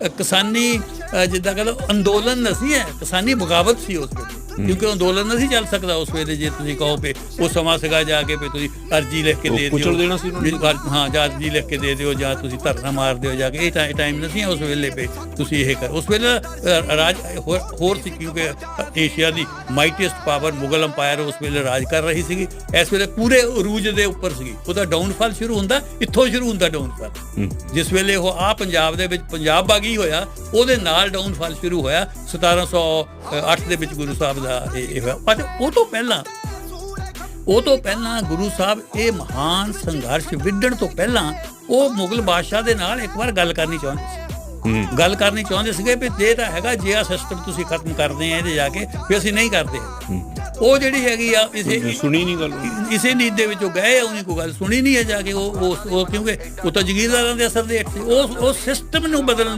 ਕਿਸਾਨੀ ਜਿੱਦਾਂ ਕਹ ਅੰਦੋਲਨ ਨਹੀਂ ਹੈ ਕਿਸਾਨੀ ਬਗਾਵਤ ਸੀ ਉਸ ਵੇਲੇ। ਕਿਉਂਕਿ ਅੰਦੋਲਨ ਨਹੀਂ ਚੱਲ ਸਕਦਾ ਉਸ ਵੇਲੇ ਜੇ ਤੁਸੀਂ ਕਹੋ ਵੀ ਉਹ ਸਮਾਂ ਸੀਗਾ ਜਾ ਕੇ ਵੀ ਤੁਸੀਂ ਅਰਜੀ ਲਿਖ ਕੇ ਦੇ ਕੁਚਲ ਦੇਣਾ ਸੀ ਉਹਨਾਂ ਨੂੰ। ਵੀ ਅਰ- ਹਾਂ ਜਾਂ ਅਰਜੀ ਲਿਖ ਕੇ ਦੇ ਦਿਓ ਜਾਂ ਤੁਸੀਂ ਧਰਨਾ ਮਾਰ ਦਿਓ ਜਾ ਕੇ। ਇਹ ਟਾਈਮ ਨਹੀਂ ਸੀ ਉਸ ਵੇਲੇ ਵੀ ਤੁਸੀਂ ਇਹ ਕਰ ਉਸ ਵੇਲੇ ਰਾਜ ਹੋਰ ਸੀ ਕਿਉਂਕਿ ਏਸ਼ੀਆ ਦੀ ਮਾਈਟੀਐਸਟ ਪਾਵਰ ਮੁਗਲ ਅੰਪਾਇਰ ਉਸ ਵੇਲੇ ਰਾਜ ਕਰ ਰਹੀ ਸੀਗੀ। ਇਸ ਵੇਲੇ ਪੂਰੇ ਅਰੂਜ ਦੇ ਉੱਪਰ ਸੀਗੀ। ਉਹਦਾ ਡਾਊਨਫਾਲ ਸ਼ੁਰੂ ਹੁੰਦਾ ਇੱਥੋਂ ਸ਼ੁਰੂ ਹੁੰਦਾ ਡਾਊਨਫਾਲ ਜਿਸ ਵੇਲੇ ਉਹ ਆ ਪੰਜਾਬ ਦੇ ਵਿੱਚ ਪੰਜਾਬ ਬਾਗੀ ਹੋਇਆ ਉਹਦੇ ਨਾਲ ਡਾਊਨਫਾਲ ਸ਼ੁਰੂ ਹੋਇਆ 1708 ਦੇ ਵਿੱਚ ਗੁਰੂ ਸਾਹਿਬ ਦਾ ਇਹ ਇਹ ਹੋਇਆ। ਪਰ ਉਹ ਤੋਂ ਪਹਿਲਾਂ ਉਹ ਤੋਂ ਪਹਿਲਾਂ ਗੁਰੂ ਸਾਹਿਬ ਇਹ ਮਹਾਨ ਸੰਘਰਸ਼ ਵਿੱਢਣ ਤੋਂ ਪਹਿਲਾਂ ਉਹ ਮੁਗਲ ਬਾਦਸ਼ਾਹ ਦੇ ਨਾਲ ਇੱਕ ਵਾਰ ਗੱਲ ਕਰਨੀ ਚਾਹੁੰਦੇ ਸੀ। ਗੱਲ ਕਰਨੀ ਚਾਹੁੰਦੇ ਸੀਗੇ ਵੀ ਇਹ ਤਾਂ ਹੈਗਾ ਜੇ ਆ ਸਿਸਟਮ ਤੁਸੀਂ ਖਤਮ ਕਰਦੇ ਆ ਇਹਦੇ ਜਾ ਕੇ ਵੀ ਅਸੀਂ ਨਹੀਂ ਕਰਦੇ। ਉਹ ਜਿਹੜੀ ਹੈਗੀ ਆ ਇਸੇ ਸੁਣੀ ਨਹੀਂ ਗੱਲ ਇਸੇ ਨੀਤ ਦੇ ਵਿੱਚੋਂ ਗਏ ਆ ਉਹਨੇ ਕੋਈ ਗੱਲ ਸੁਣੀ ਨਹੀਂ ਹੈ ਜਾ ਕੇ ਉਹ ਉਹ- ਉਹ ਕਿਉਂਕਿ ਉਹ ਤਾਂ ਜ਼ਗੀਰਦਾਰਾਂ ਦੇ ਅਸਰ ਦੇ ਉਸ ਉਸ ਸਿਸਟਮ ਨੂੰ ਬਦਲਣ ਦੇ